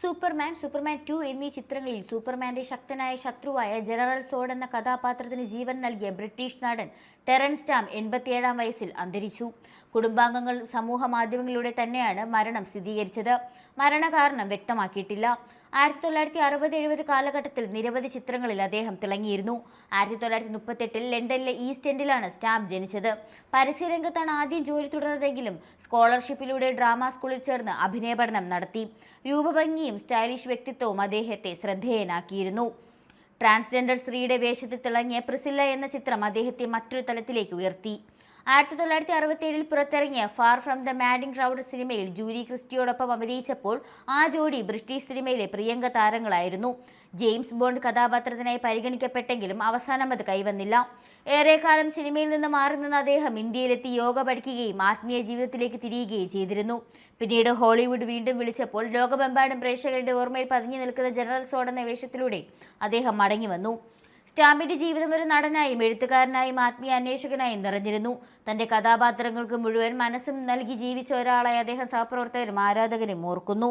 Superman Superman to എന്നീ ചിത്രങ്ങളിൽ സൂപ്പർമാന്റെ ശക്തനായ ശത്രുവായ ജനറൽ സോഡ് എന്ന കഥാപാത്രത്തിന് ജീവൻ നൽകിയ ബ്രിട്ടീഷ് നടൻ ടെറൻസ് ടാം എൺപത്തിയേഴാം വയസ്സിൽ അന്തരിച്ചു. കുടുംബാംഗങ്ങൾ സമൂഹ മാധ്യമങ്ങളിലൂടെ തന്നെയാണ് മരണം സ്ഥിരീകരിച്ചത്. മരണകാരണം വ്യക്തമാക്കിയിട്ടില്ല. ആയിരത്തി തൊള്ളായിരത്തി അറുപത് എഴുപത് കാലഘട്ടത്തിൽ നിരവധി ചിത്രങ്ങളിൽ അദ്ദേഹം തിളങ്ങിയിരുന്നു. ആയിരത്തി തൊള്ളായിരത്തി മുപ്പത്തെട്ടിൽ ലണ്ടനിലെ ഈസ്റ്റ് എൻഡിലാണ് സ്റ്റാമ്പ് ജനിച്ചത്. പരസ്യരംഗത്താണ് ആദ്യം ജോലി തുടർന്നതെങ്കിലും സ്കോളർഷിപ്പിലൂടെ ഡ്രാമ സ്കൂളിൽ ചേർന്ന് അഭിനയ പഠനം നടത്തി. രൂപഭംഗിയും സ്റ്റൈലിഷ് വ്യക്തിത്വവും അദ്ദേഹത്തെ ശ്രദ്ധേയനാക്കിയിരുന്നു. ട്രാൻസ്ജെൻഡർ സ്ത്രീയുടെ വേഷത്തിൽ തിളങ്ങിയ പ്രിസില്ല എന്ന ചിത്രം അദ്ദേഹത്തെ മറ്റൊരു തലത്തിലേക്ക് ഉയർത്തി. ആയിരത്തി തൊള്ളായിരത്തി അറുപത്തി ഏഴിൽ പുറത്തിറങ്ങിയ far from the madding crowd സിനിമയിൽ ജൂലി ക്രിസ്റ്റിയോടൊപ്പം അഭിനയിച്ചപ്പോൾ ആ ജോഡി ബ്രിട്ടീഷ് സിനിമയിലെ പ്രിയങ്ക താരങ്ങളായിരുന്നു. ജെയിംസ് ബോണ്ട് കഥാപാത്രത്തിനായി പരിഗണിക്കപ്പെട്ടെങ്കിലും അവസാനം അത് കൈവന്നില്ല. ഏറെക്കാലം സിനിമയിൽ നിന്ന് മാറി നിന്ന അദ്ദേഹം ഇന്ത്യയിലെത്തി യോഗ പഠിക്കുകയും ആത്മീയ ജീവിതത്തിലേക്ക് തിരിയുകയും ചെയ്തിരുന്നു. പിന്നീട് ഹോളിവുഡ് വീണ്ടും വിളിച്ചപ്പോൾ ലോകമെമ്പാടും പ്രേക്ഷകരുടെ ഓർമ്മയിൽ പതിഞ്ഞു നിൽക്കുന്ന ജനറൽ സോഡ് എന്ന വേഷത്തിലൂടെ അദ്ദേഹം മടങ്ങി വന്നു സ്റ്റാമ്പിന്റെ ജീവിതം ഒരു നടനായും എഴുത്തുകാരനായും ആത്മീയ അന്വേഷകനായും നിറഞ്ഞിരുന്നു. തന്റെ കഥാപാത്രങ്ങൾക്ക് മുഴുവൻ മനസ്സും നൽകി ജീവിച്ച ഒരാളായി അദ്ദേഹം സഹപ്രവർത്തകരും ആരാധകരും ഓർക്കുന്നു.